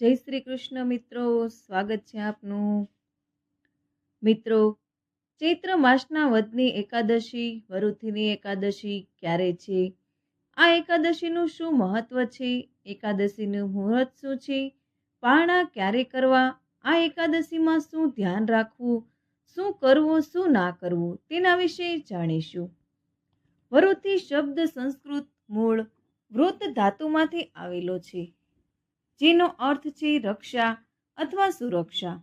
જય શ્રી કૃષ્ણ મિત્રો, સ્વાગત છે આપનું. મિત્રો, ચૈત્ર માસના વદની એકાદશી, વરુથીની એકાદશી ક્યારે છે? આ એકાદશીનું શું મહત્વ છે? એકાદશીનું મુહૂર્ત શું છે? પારણા ક્યારે કરવા? આ એકાદશીમાં શું ધ્યાન રાખવું? શું કરવું, શું ના કરવું? તેના વિશે જાણીશું. વરુથી શબ્દ સંસ્કૃત મૂળ વૃત ધાતુમાંથી આવેલો છે. જેનો અર્થ છે રક્ષા અથવા સુરક્ષા.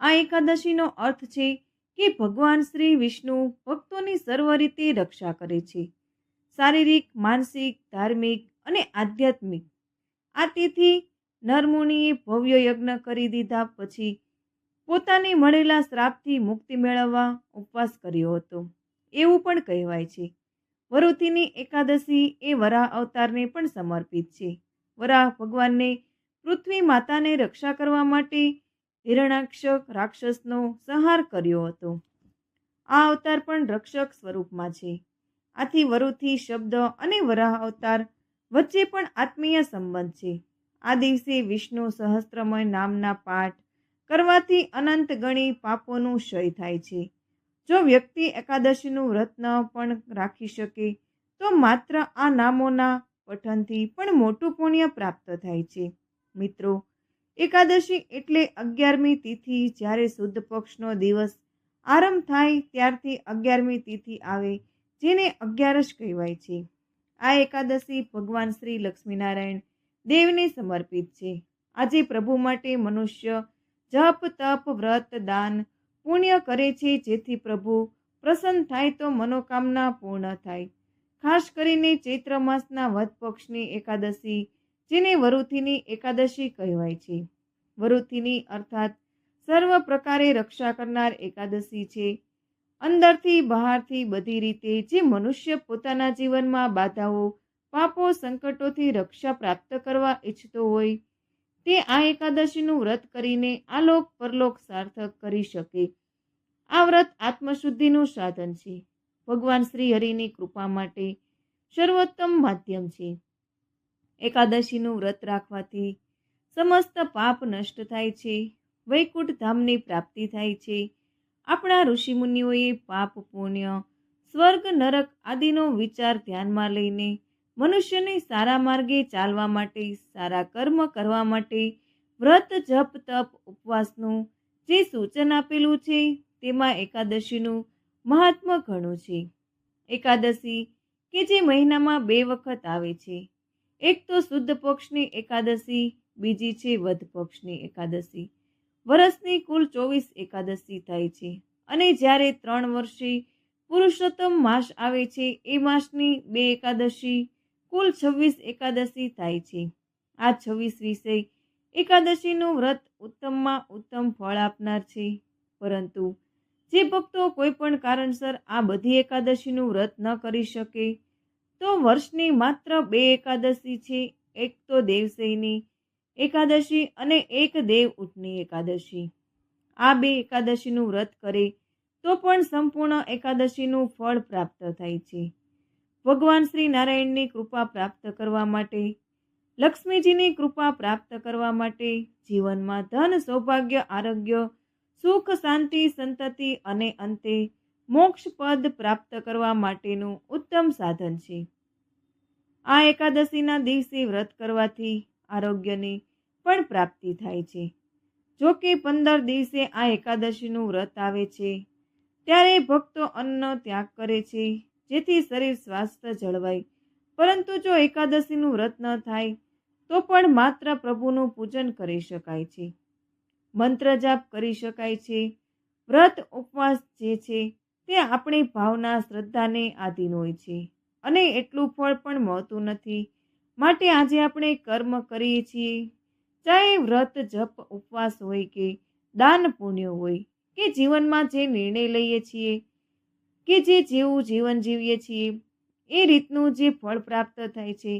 આ એકાદશીનો અર્થ છે કે ભગવાન શ્રી વિષ્ણુ ભક્તોની સર્વ રીતે રક્ષા કરે છે. શારીરિક, માનસિક, ધાર્મિક અને આધ્યાત્મિક. આ તેથી નરમુનિએ ભવ્ય યજ્ઞ કરી દીધા પછી પોતાને મળેલા શ્રાપથી મુક્તિ મેળવવા ઉપવાસ કર્યો હતો. એવું પણ કહેવાય છે. વરુથીની એકાદશી એ વરાહ અવતારને પણ સમર્પિત છે. વરાહ ભગવાનને પૃથ્વી માતાને રક્ષા કરવા માટે હિરણાક્ષક રાક્ષસનો સંહાર કર્યો હતો. આ અવતાર પણ રક્ષક સ્વરૂપમાં છે. આથી વરુથી શબ્દ અને વરાહ અવતાર વચ્ચે પણ આત્મીય સંબંધ છે. આ દિવસે વિષ્ણુ સહસ્ત્રમય નામના પાઠ કરવાથી અનંત ગણી પાપોનું ક્ષય થાય છે. જો વ્યક્તિ એકાદશીનું વ્રત ન પણ રાખી શકે, તો માત્ર આ નામોના પઠનથી પણ મોટું પુણ્ય પ્રાપ્ત થાય છે. મિત્રો, એકાદશી એટલે અગિયારમી તિથિ જ્યારે શુદ્ધ પક્ષનો દિવસ આરંભ થાય ત્યારથી અગિયારમી તિથિ આવે, જેને અગિયારસ કહેવાય છે. આ એકાદશી ભગવાન શ્રી લક્ષ્મીનારાયણ દેવને સમર્પિત છે. આજે પ્રભુ માટે મનુષ્ય જપ, તપ, વ્રત, દાન પુણ્ય કરે છે જેથી પ્રભુ પ્રસન્ન થાય તો મનોકામના પૂર્ણ થાય. ખાસ કરીને ચૈત્ર માસના વધ પક્ષની એકાદશી, જેને વરુથીની એકાદશી કહેવાય છે. વરુથીની અર્થાત સર્વ પ્રકારે રક્ષા કરનાર એકાદશી છે. અંદરથી બહારથી બધી રીતે જે મનુષ્ય પોતાના જીવનમાં બાધાઓ, પાપો, સંકટોથી રક્ષા પ્રાપ્ત કરવા ઈચ્છતો હોય, તે આ એકાદશીનું વ્રત કરીને આલોક પરલોક સાર્થક કરી શકે. આ વ્રત આત્મશુદ્ધિનું સાધન છે. ભગવાન શ્રી હરિની કૃપા માટે સર્વોત્તમ માધ્યમ છે. એકાદશીનું વ્રત રાખવાથી સમસ્ત પાપ નષ્ટ થાય છે. વૈકુંઠ ધામની પ્રાપ્તિ થાય છે. આપણા ઋષિમુનિઓએ પાપ, પુણ્ય, સ્વર્ગ, નરક આદિનો વિચાર ધ્યાનમાં લઈને મનુષ્યને સારા માર્ગે ચાલવા માટે, સારા કર્મ કરવા માટે વ્રત, જપ, તપ, ઉપવાસનું જે સૂચન આપેલું છે, તેમાં એકાદશીનું મહાત્મ ઘણું છે. એકાદશી કે જે મહિનામાં બે વખત આવે છે. એક તો શુદ્ધ પક્ષની એકાદશી, બીજી છે વધ પક્ષની એકાદશી. વર્ષની કુલ ચોવીસ એકાદશી થાય છે અને જ્યારે ત્રણ વર્ષે પુરુષોત્તમ માસ આવે છે, એ માસની બે એકાદશી કુલ છવ્વીસ એકાદશી થાય છે. આ છવ્વીસ વિષય એકાદશીનું વ્રત ઉત્તમમાં ઉત્તમ ફળ આપનાર છે. પરંતુ જે ભક્તો કોઈ પણ કારણસર આ બધી એકાદશીનું વ્રત ન કરી શકે, તો વર્ષની માત્ર બે એકાદશી છે. એક તો દેવસૈની એકાદશી અને એક દેવ ઉઠની એકાદશી. આ બે એકાદશીનું વ્રત કરે તો પણ સંપૂર્ણ એકાદશીનું ફળ પ્રાપ્ત થાય છે. ભગવાન શ્રી નારાયણની કૃપા પ્રાપ્ત કરવા માટે, લક્ષ્મીજીની કૃપા પ્રાપ્ત કરવા માટે જીવનમાં ધન, સૌભાગ્ય, આરોગ્ય સુખ, શાંતિ, સંતતિ અને અંતે મોક્ષ પદ પ્રાપ્ત કરવા માટેનું ઉત્તમ સાધન છે. આ એકાદશીના દિવસે વ્રત કરવાથી આરોગ્યની પણ પ્રાપ્તિ થાય છે. જો કે પંદર દિવસે આ એકાદશીનું વ્રત આવે છે, ત્યારે ભક્તો અન્નનો ત્યાગ કરે છે, જેથી શરીર સ્વાસ્થ્ય જળવાય. પરંતુ જો એકાદશીનું વ્રત ન થાય, તો પણ માત્ર પ્રભુનું પૂજન કરી શકાય છે. મંત્ર જાપ કરી શકાય છે. વ્રત ઉપવાસ જે છે તે આપણી ભાવના, શ્રદ્ધાને આધીન હોય છે અને એટલું ફળ પણ મળતું નથી. માટે આજે આપણે કર્મ કરીએ છીએ. ચાહે વ્રત, જપ, ઉપવાસ હોય કે દાન પુણ્ય હોય કે જીવનમાં જે નિર્ણય લઈએ છીએ કે જે જેવું જીવન જીવીએ છીએ, એ રીતનું જે ફળ પ્રાપ્ત થાય છે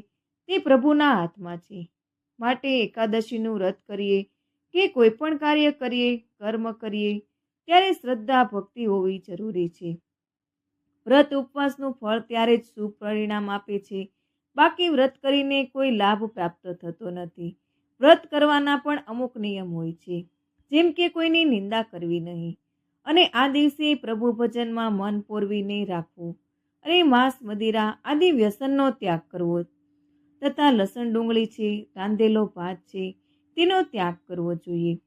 તે પ્રભુના હાથમાં છે. માટે એકાદશીનું વ્રત કરીએ કે કોઈ પણ કાર્ય કરીએ, કર્મ કરીએ, ત્યારે શ્રદ્ધા, ભક્તિ હોવી જરૂરી છે. વ્રત ઉપવાસનું ફળ ત્યારે જ શુભ પરિણામ આપે છે. બાકી વ્રત કરીને કોઈ લાભ પ્રાપ્ત થતો નથી. વ્રત કરવાના પણ અમુક નિયમ હોય છે. જેમ કે કોઈની નિંદા કરવી નહીં. અને આ દિવસે પ્રભુ ભજનમાં મન પોરવીને રાખવું. અને માંસ, મદિરા આદિ વ્યસનનો ત્યાગ કરવો. તથા લસણ ડુંગળી છે, રાંધેલો ભાત છે તેનો ત્યાગ કરવો જોઈએ.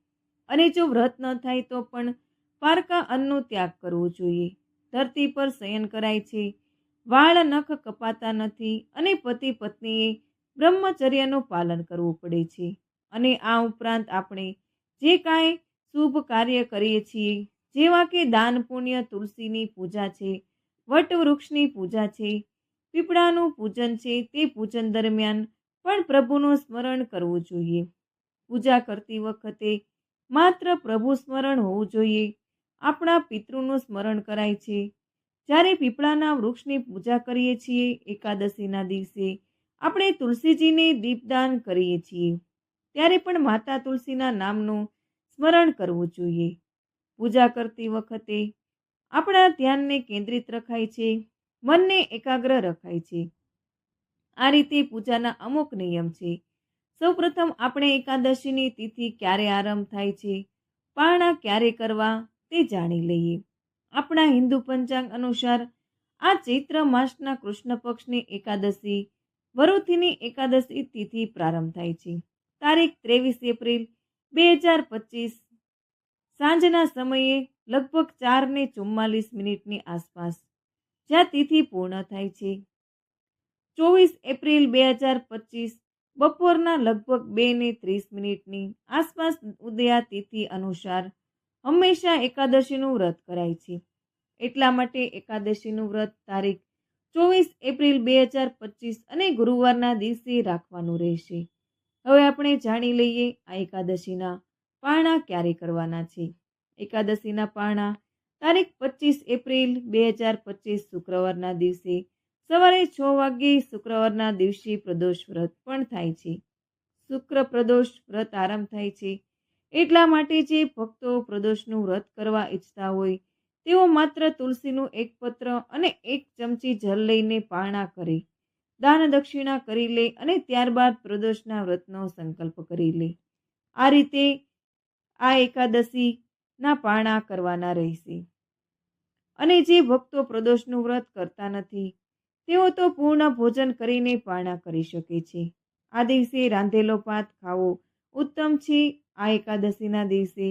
અને જો વ્રત ન થાય તો પણ પારકા અન્નનો ત્યાગ કરવો જોઈએ. ધરતી પર શયન કરાય છે. વાળ નખ કપાતા નથી અને પતિ પત્નીએ બ્રહ્મચર્યનું પાલન કરવું પડે છે. અને આ ઉપરાંત આપણે જે કાંઈ શુભ કાર્ય કરીએ છીએ, જેવા કે દાન પુણ્ય, તુલસીની પૂજા છે, વટવૃક્ષની પૂજા છે, પીપળાનું પૂજન છે, તે પૂજન દરમિયાન પણ પ્રભુનું સ્મરણ કરવું જોઈએ. પૂજા કરતી વખતે માત્ર પ્રભુ સ્મરણ હોવું જોઈએ. આપણા પિતૃનું સ્મરણ કરાય છે. જ્યારે પીપળાના વૃક્ષની પૂજા કરીએ છીએ એકાદશીના દિવસે, આપણે તુલસીજીને દીપદાન કરીએ છીએ. ત્યારે પણ માતા તુલસીના નામનું સ્મરણ કરવું જોઈએ. પૂજા કરતી વખતે આપણા ધ્યાનને કેન્દ્રિત રખાય છે, મનને એકાગ્ર રખાય છે. આ રીતે પૂજાના અમુક નિયમ છે. સૌપ્રથમ આપણે એકાદશીની તિથિ ક્યારે આરંભ થાય છે, પારણા ક્યારે કરવા તે જાણી લઈએ. આપણા હિન્દુ પંચાંગ અનુસાર આ ચૈત્ર માસના કૃષ્ણ પક્ષની એકાદશી વરુથીની એકાદશી તિથિ પ્રારંભ થાય છે. તારીખ ત્રેવીસ એપ્રિલ બે હજાર પચીસ સાંજના સમયે લગભગ ચાર ને ચુમ્માલીસ મિનિટની આસપાસ જ્યાં તિથિ પૂર્ણ થાય છે. ચોવીસ એપ્રિલ બે હજાર પચીસ બપોરના લગભગ બે ને ત્રીસ મિનિટની આસપાસ ઉદયા તિથિ અનુસાર હંમેશા એકાદશીનું વ્રત કરાય છે. એટલા માટે એકાદશીનું વ્રત તારીખ ચોવીસ એપ્રિલ બે હજાર પચીસ અને ગુરુવારના દિવસે રાખવાનું રહેશે. હવે આપણે જાણી લઈએ આ એકાદશીના પારણા ક્યારે કરવાના છે. એકાદશીના પારણા તારીખ પચીસ એપ્રિલ બે હજાર પચીસ શુક્રવારના દિવસે સવારે છ વાગ્યે શુક્રવારના દિવસે પ્રદોષ વ્રત પણ થાય છે. શુક્ર પ્રદોષ વ્રત આરંભ થાય છે. એટલા માટે જે ભક્તો પ્રદોષનું વ્રત કરવા ઈચ્છતા હોય, તેઓ માત્ર તુલસીનું એક પત્ર અને એક ચમચી જલ લઈને પારણા કરે, દાન દક્ષિણા કરી લે અને ત્યારબાદ પ્રદોષના વ્રતનો સંકલ્પ કરી લે. આ રીતે આ એકાદશીના પારણા કરવાના રહેશે. અને જે ભક્તો પ્રદોષનું વ્રત કરતા નથી તેઓ તો પૂર્ણ ભોજન કરીને પારણા કરી શકે છે. આ દિવસે રાંધેલો ભાત ખાવો ઉત્તમ છે. આ એકાદશીના દિવસે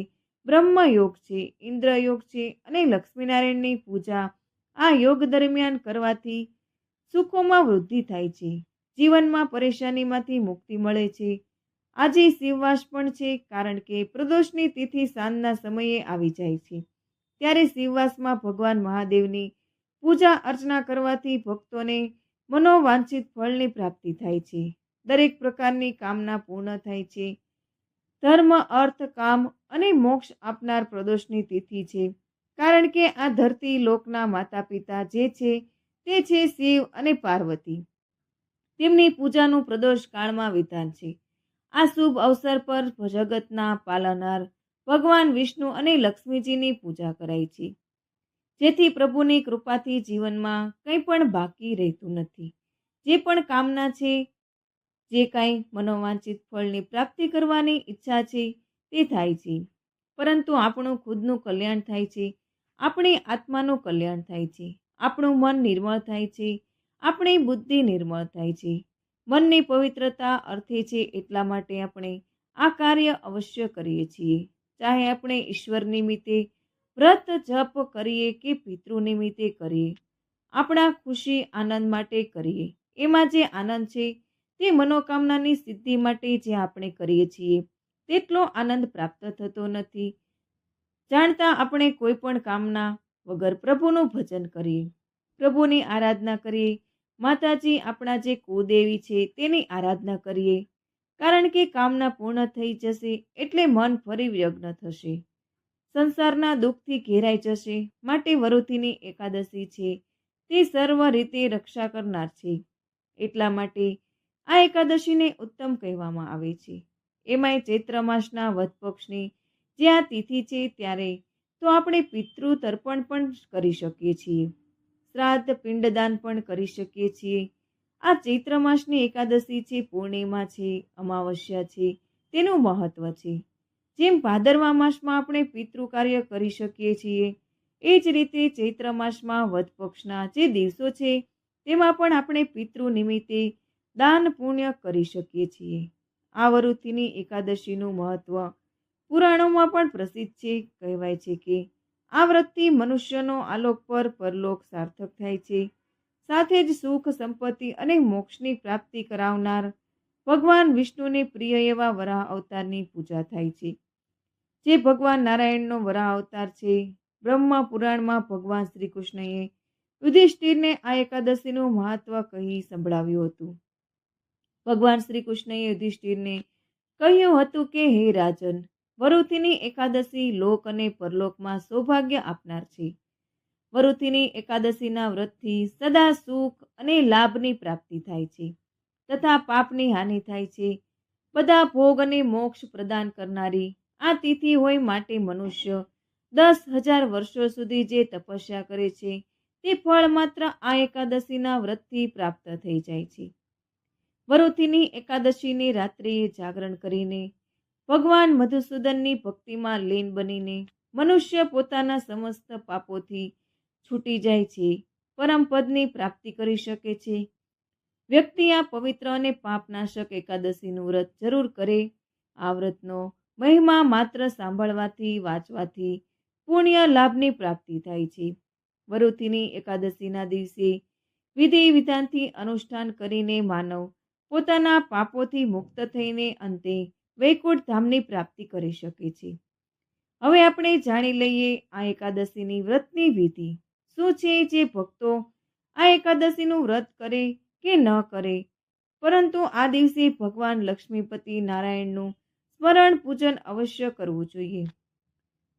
બ્રહ્મયોગ છે, ઇન્દ્રયોગ છે અને લક્ષ્મીનારાયણની પૂજા આ યોગ દરમિયાન કરવાથી સુખોમાં વૃદ્ધિ થાય છે. જીવનમાં પરેશાનીમાંથી મુક્તિ મળે છે. આજે શિવવાસ પણ છે કારણ કે પ્રદોષની તિથિ સાંજના સમયે આવી જાય છે. ત્યારે શિવવાસમાં ભગવાન મહાદેવની પૂજા અર્ચના કરવાથી ભક્તોને મનોવાંછિત ફળની પ્રાપ્તિ થાય છે. દરેક પ્રકારની કામના પૂર્ણ થાય છે. ધર્મ, અર્થ, કામ અને મોક્ષ આપનાર પ્રદોષની તિથિ છે. કારણ કે આ ધરતી લોકના માતા પિતા જે છે તે છે શિવ અને પાર્વતી. તેમની પૂજાનું પ્રદોષ કાળમાં વિધાન છે. આ શુભ અવસર પર જગતના પાલનાર ભગવાન વિષ્ણુ અને લક્ષ્મીજીની પૂજા કરાય છે. જેથી પ્રભુની કૃપાથી જીવનમાં કંઈ પણ બાકી રહેતું નથી. જે પણ કામના છે, જે કાંઈ મનોવાંછિત ફળની પ્રાપ્તિ કરવાની ઈચ્છા છે, તે થાય છે. પરંતુ આપણું ખુદનું કલ્યાણ થાય છે, આપણી આત્માનું કલ્યાણ થાય છે, આપણું મન નિર્મળ થાય છે, આપણી બુદ્ધિ નિર્મળ થાય છે. મનની પવિત્રતા અર્થે છે એટલા માટે આપણે આ કાર્ય અવશ્ય કરીએ છીએ. ચાહે આપણે ઈશ્વર નિમિત્તે વ્રત જપ કરીએ કે પિતૃ નિમિત્તે કરીએ? આપણા ખુશી, આનંદ માટે કરીએ. એમાં જે આનંદ છે, તે મનોકામનાની સિદ્ધિ માટે જે આપણે કરીએ છીએ. તેટલો આનંદ પ્રાપ્ત થતો નથી. જાણતા આપણે કોઈ પણ કામના વગર પ્રભુનું ભજન કરીએ. પ્રભુની આરાધના કરીએ. માતાજી આપણા જે કુદેવી છે, તેની આરાધના કરીએ. કારણ કે કામના પૂર્ણ થઈ જશે એટલે મન ફરી વ્યગ્ન થશે. સંસારના દુઃખથી ઘેરાઈ જશે, માટે વરુથીની એકાદશી છે. તે સર્વ રીતે રક્ષા કરનાર છે. એટલા માટે આ એકાદશીને ઉત્તમ કહેવામાં આવે છે. એમાંય ચૈત્ર માસના વધ પક્ષની જે આ તિથિ છે ત્યારે તો આપણે પિતૃ તર્પણ પણ કરી શકીએ છીએ. શ્રાદ્ધ, પિંડદાન પણ કરી શકીએ છીએ. આ ચૈત્ર માસની એકાદશી છે પૂર્ણિમા છે, અમાવસ્યા છે, તેનું મહત્વ છે. જેમ ભાદરવા માસમાં આપણે પિતૃ કાર્ય કરી શકીએ છીએ, એ જ રીતે ચૈત્ર માસમાં વધ પક્ષના જે દિવસો છે, તેમાં પણ આપણે પિતૃ નિમિત્તે દાન પુણ્ય કરી શકીએ છીએ. આ વરુથીની એકાદશીનું મહત્વ પુરાણોમાં પણ પ્રસિદ્ધ છે, કહેવાય છે કે આ વ્રતથી મનુષ્યનો આલોક પર પરલોક સાર્થક થાય છે. સાથે જ સુખ, સંપત્તિ અને મોક્ષની પ્રાપ્તિ કરાવનાર ભગવાન વિષ્ણુને પ્રિય એવા વરાહ અવતારની પૂજા થાય છે. જે ભગવાન નારાયણનો વરાહ અવતાર છે, બ્રહ્મા પુરાણમાં ભગવાન શ્રી કૃષ્ણએ યુધિષ્ઠિરને આ એકાદશીનું મહત્વ કહી સંભળાવ્યું હતું. ભગવાન શ્રી કૃષ્ણએ યુધિષ્ઠિરને કહ્યું હતું કે, હે રાજન, વરુથીની એકાદશી લોક અને પરલોકમાં સૌભાગ્ય આપનાર છે. વરુથીની એકાદશીના વ્રતથી સદા સુખ અને લાભની પ્રાપ્તિ થાય છે તથા પાપની હાનિ થાય છે. બધા ભોગ અને મોક્ષ પ્રદાન કરનારી આ તિથિ હોય માટે મનુષ્ય દસ હજાર વર્ષો સુધી જે તપસ્યા કરે છે, તે ફળ માત્ર આ એકાદશીના વ્રતથી પ્રાપ્ત થઈ જાય છે. વરોથીની એકાદશીની રાત્રિએ જાગરણ કરીને ભગવાન મધુસૂદનની ભક્તિમાં લીન બનીને મનુષ્ય પોતાના સમસ્ત પાપોથી છૂટી જાય છે, પરમ પદની પ્રાપ્તિ કરી શકે છે. વ્યક્તિ આ પવિત્ર અને પાપનાશક એકાદશીનું વ્રત જરૂર કરે, આ વ્રતનો મહિમા માત્ર સાંભળવાથી, વાંચવાથી પુણ્ય લાભની પ્રાપ્તિ થાય છે. વરુથીની એકાદશીના દિવસે વિધિ વિધાનથી અનુષ્ઠાન કરીને માનવ પોતાના પાપોથી મુક્ત થઈને અંતે વૈકુંઠ ધામની પ્રાપ્તિ કરી શકે છે. હવે આપણે જાણી લઈએ આ એકાદશીની વ્રતની વિધિ. શું છે જે ભક્તો આ એકાદશીનું વ્રત કરે કે ન કરે? પરંતુ આ દિવસે ભગવાન લક્ષ્મીપતિ નારાયણનું સ્મરણ પૂજન અવશ્ય કરવું જોઈએ.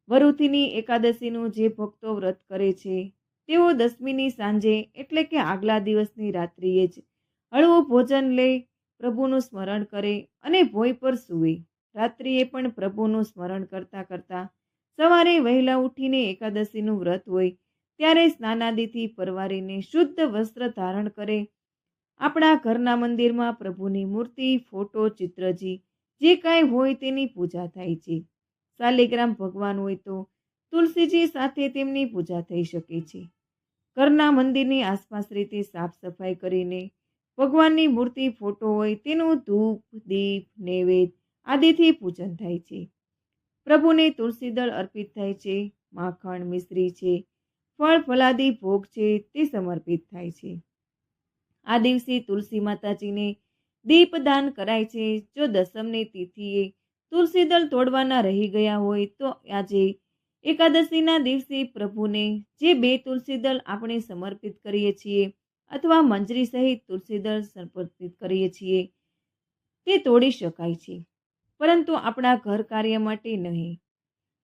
વરુથીની એકાદશીનું જે ભક્તો વ્રત કરે છે, તેઓ દસમીની સાંજે એટલે કે આગલા દિવસની રાત્રિએ જ હળવું ભોજન લે, પ્રભુનું સ્મરણ કરે અને ભોય પર સૂવે. રાત્રિએ પણ પ્રભુનું સ્મરણ કરતાં કરતાં સવારે વહેલા ઉઠીને એકાદશીનું વ્રત હોય, ત્યારે સ્નાનાદિથી પરવારીને શુદ્ધ વસ્ત્ર ધારણ કરે. આપણા ઘરના મંદિરમાં પ્રભુની મૂર્તિ, ફોટો, ચિત્રજી જે કાંઈ હોય તેની પૂજા થાય છે. શાલિગ્રામ ભગવાન હોય તો તુલસીજી સાથે તેમની પૂજા થઈ શકે છે. ઘરના મંદિરની આસપાસ રીતે સાફ સફાઈ કરીને ભગવાનની મૂર્તિ, ફોટો હોય તેનું ધૂપ, દીપ નૈવેદ આદિથી પૂજન થાય છે. પ્રભુને તુલસીદળ અર્પિત થાય છે, માખણ, મિશ્રી છે, ફળ, ફલાદી, ભોગ છે તે સમર્પિત થાય છે. આ દિવસે તુલસી માતાજીને દીપદાન કરાય છે. જો દસમની તિથિએ તુલસીદળ તોડવાના રહી ગયા હોય તો આજે એકાદશીના દિવસે પ્રભુને જે બે તુલસીદળ આપણે સમર્પિત કરીએ છીએ અથવા મંજરી સહિત તુલસીદળ સમર્પિત કરીએ છીએ, તે તોડી શકાય છે. પરંતુ આપણા ઘર કાર્ય માટે નહીં.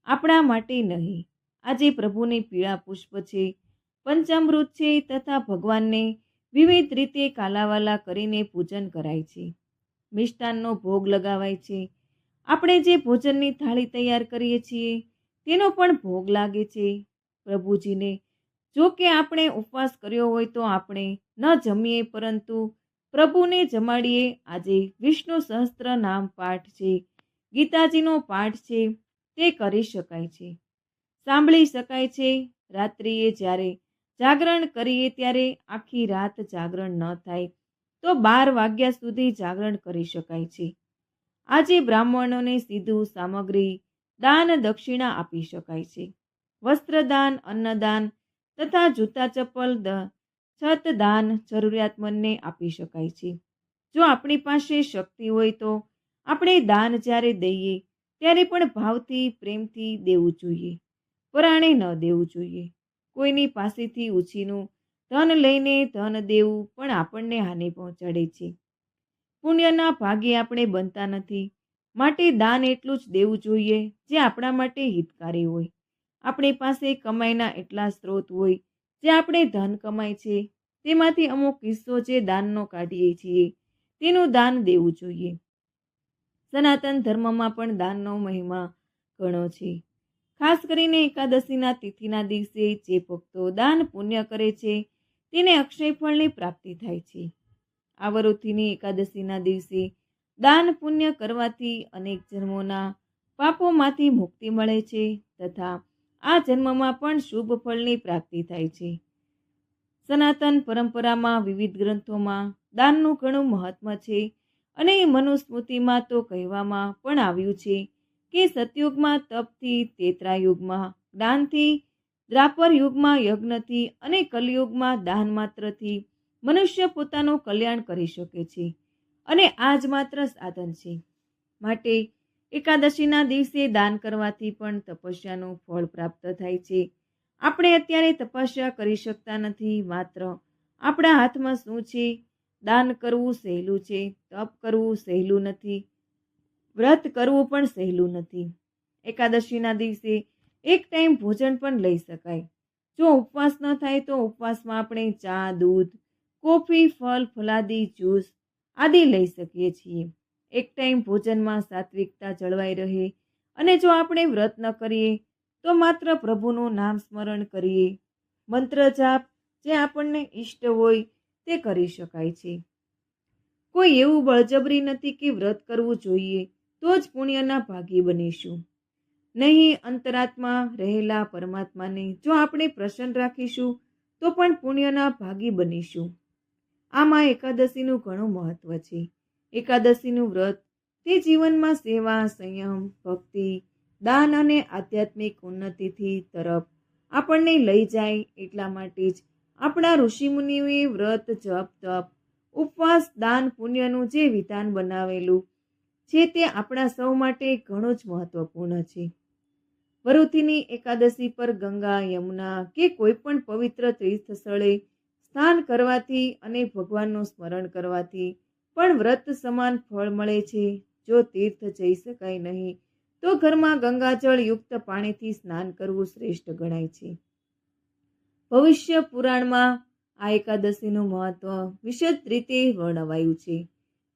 આપણા માટે નહીં. આજે પ્રભુને પીળા પુષ્પ છે, પંચામૃત છે તથા ભગવાનને વિવિધ રીતે કાલાવાલા કરીને પૂજન કરાય છે. મિષ્ટાનનો ભોગ લગાવાય છે. આપણે જે ભોજનની થાળી તૈયાર કરીએ છીએ, તેનો પણ ભોગ લાગે છે. પ્રભુજીને, જો કે આપણે ઉપવાસ કર્યો હોય તો આપણે ન જમીએ, પરંતુ પ્રભુને જમાડીએ આજે વિષ્ણુ સહસ્ત્ર નામ પાઠ છે. ગીતાજીનો પાઠ છે, તે કરી શકાય છે. સાંભળી શકાય છે, રાત્રિએ જ્યારે જાગરણ કરીએ ત્યારે આખી રાત જાગરણ ન થાય તો બાર વાગ્યા સુધી જાગરણ કરી શકાય છે. આજે બ્રાહ્મણોને સીધું સામગ્રી દાન દક્ષિણા આપી શકાય છે. વસ્ત્રદાન, અન્નદાન તથા જૂતા ચપ્પલ છત દાન જરૂરિયાતમંદને આપી શકાય છે. જો આપણી પાસે શક્તિ હોય તો આપણે દાન જ્યારે દઈએ ત્યારે પણ ભાવથી, પ્રેમથી દેવું જોઈએ. પરાણે ન દેવું જોઈએ. કોઈની પાસેથી ઉછીનું ધન લઈને ધન દેવું પણ આપણને હાનિ પહોંચાડે છે. પુણ્યના ભાગે આપણે બનતા નથી. માટે દાન એટલું જ દેવું જોઈએ જે આપણા માટે હિતકારી હોય. આપણી પાસે કમાઈના એટલા સ્ત્રોત હોય જે આપણે ધન કમાય છે. તેમાંથી અમુક કિસ્સો જે દાનનો કાઢીએ છીએ, તેનું દાન દેવું જોઈએ. સનાતન ધર્મમાં પણ દાનનો મહિમા ઘણો છે. ખાસ કરીને એકાદશીના તિથિના દિવસે જે ભક્તો દાન પુણ્ય કરે છે, તેને અક્ષય ફળની પ્રાપ્તિ થાય છે. આ એકાદશીના દિવસે દાન પુણ્ય કરવાથી અનેક જન્મોના પાપોમાંથી મુક્તિ મળે છે તથા આ જન્મમાં પણ શુભ ફળની પ્રાપ્તિ થાય છે. સનાતન પરંપરામાં વિવિધ ગ્રંથોમાં દાનનું ઘણું મહત્વ છે અને મનુસ્મૃતિમાં તો કહેવામાં પણ આવ્યું છે કે સતયુગમાં તપથી તેત્રા યુગમાં દાનથી દ્રાપર યુગમાં યજ્ઞથી અને કલયુગમાં દાન માત્રથી મનુષ્ય પોતાનું કલ્યાણ કરી શકે છે અને આ જ માત્ર સાધન છે. માટે એકાદશીના દિવસે દાન કરવાથી પણ તપસ્યાનું ફળ પ્રાપ્ત થાય છે. આપણે અત્યારે તપસ્યા કરી શકતા નથી, માત્ર આપણા હાથમાં શું છે? દાન કરવું સહેલું છે, તપ કરવું સહેલું નથી. વ્રત કરવું પણ સહેલું નથી. એકાદશીના દિવસે એક ટાઈમ ભોજન પણ લઈ શકાય. જો ઉપવાસ ન થાય તો ઉપવાસમાં આપણે ચા, દૂધ, કોફી, ફળ, ફલાદી, જ્યુસ આદિ લઈ શકીએ છીએ. એક ટાઈમ ભોજનમાં સાત્વિકતા જળવાઈ રહે અને જો આપણે વ્રત ન કરીએ તો માત્ર પ્રભુનું નામ સ્મરણ કરીએ. મંત્ર જાપ જે આપણને ઈષ્ટ હોય તે કરી શકાય છે. કોઈ એવું બળજબરી નથી કે વ્રત કરવું જોઈએ. તો જ પુણ્યના ભાગી બનીશું. નહીં અંતરાત્મા રહેલા પરમાત્માને જો આપણે પ્રસન્ન રાખીશું, તો પણ પુણ્યના ભાગી બનીશું. આમાં એકાદશીનું ઘણું મહત્વ છે. એકાદશીનું વ્રત તે જીવનમાં સેવા, સંયમ, ભક્તિ, દાન અને આધ્યાત્મિક ઉન્નતિથી તરફ આપણને લઈ જાય એટલા માટે જ આપણા ઋષિમુનિઓએ વ્રત, જપ, તપ, ઉપવાસ, દાન, પુણ્યનું જે વિધાન બનાવેલું છે તે આપણા સૌ માટે ઘણો જ મહત્વપૂર્ણ છે. વરુથીની એકાદશી પર ગંગા, યમુના કે કોઈ પણ પવિત્ર તીર્થ સ્થળે સ્નાન કરવાથી અને ભગવાનનું સ્મરણ કરવાથી પણ વ્રત સમાન ફળ મળે છે. જો તીર્થ જઈ શકાય નહીં, તો ઘરમાં ગંગાજળ યુક્ત પાણીથી સ્નાન કરવું શ્રેષ્ઠ ગણાય છે. ભવિષ્ય પુરાણમાં આ એકાદશીનું મહત્વ વિશદ રીતે વર્ણવાયું છે.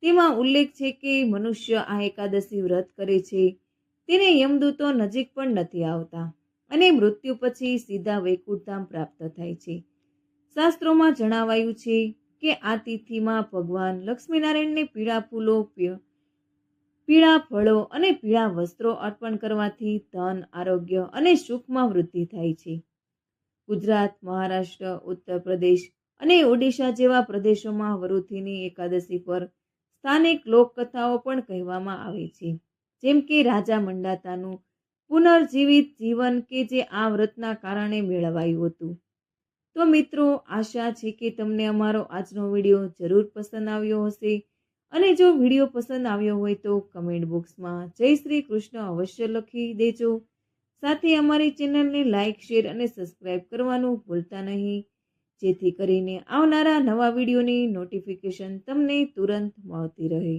તેમાં ઉલ્લેખ છે કે મનુષ્ય આ એકાદશી વ્રત કરે છે. તેને યમદૂતો નજીક પણ નથી આવતા અને મૃત્યુ પછી સીધા વૈકુંઠધામ પ્રાપ્ત થાય છે. શાસ્ત્રોમાં જણાવાયું છે કે આ તિથિમાં ભગવાન લક્ષ્મીનારાયણને પીળા ફૂલો, પીળા ફળો અને પીળા વસ્ત્રો અર્પણ કરવાથી ધન, આરોગ્ય અને સુખમાં વૃદ્ધિ થાય છે. ગુજરાત, મહારાષ્ટ્ર, ઉત્તર પ્રદેશ અને ઓડિશા જેવા પ્રદેશોમાં વરુથીની એકાદશી પર સ્થાનિક લોકકથાઓ પણ કહેવામાં આવે છે. જેમ કે રાજા મંડાતાનું પુનર્જીવિત જીવન કે જે આ વ્રતના કારણે મેળવાયું હતું. તો મિત્રો, આશા છે કે તમને અમારો આજનો વીડિયો જરૂર પસંદ આવ્યો હશે. અને જો વીડિયો પસંદ આવ્યો હોય તો કમેન્ટ બોક્સમાં જય શ્રી કૃષ્ણ અવશ્ય લખી દેજો. સાથે અમારી ચેનલને લાઇક શેર અને સબસ્ક્રાઇબ કરવાનું ભૂલતા નહીં. જેથી કરીને આવનારા નવા વિડીયોની નોટિફિકેશન તમને તુરંત મળતી રહે.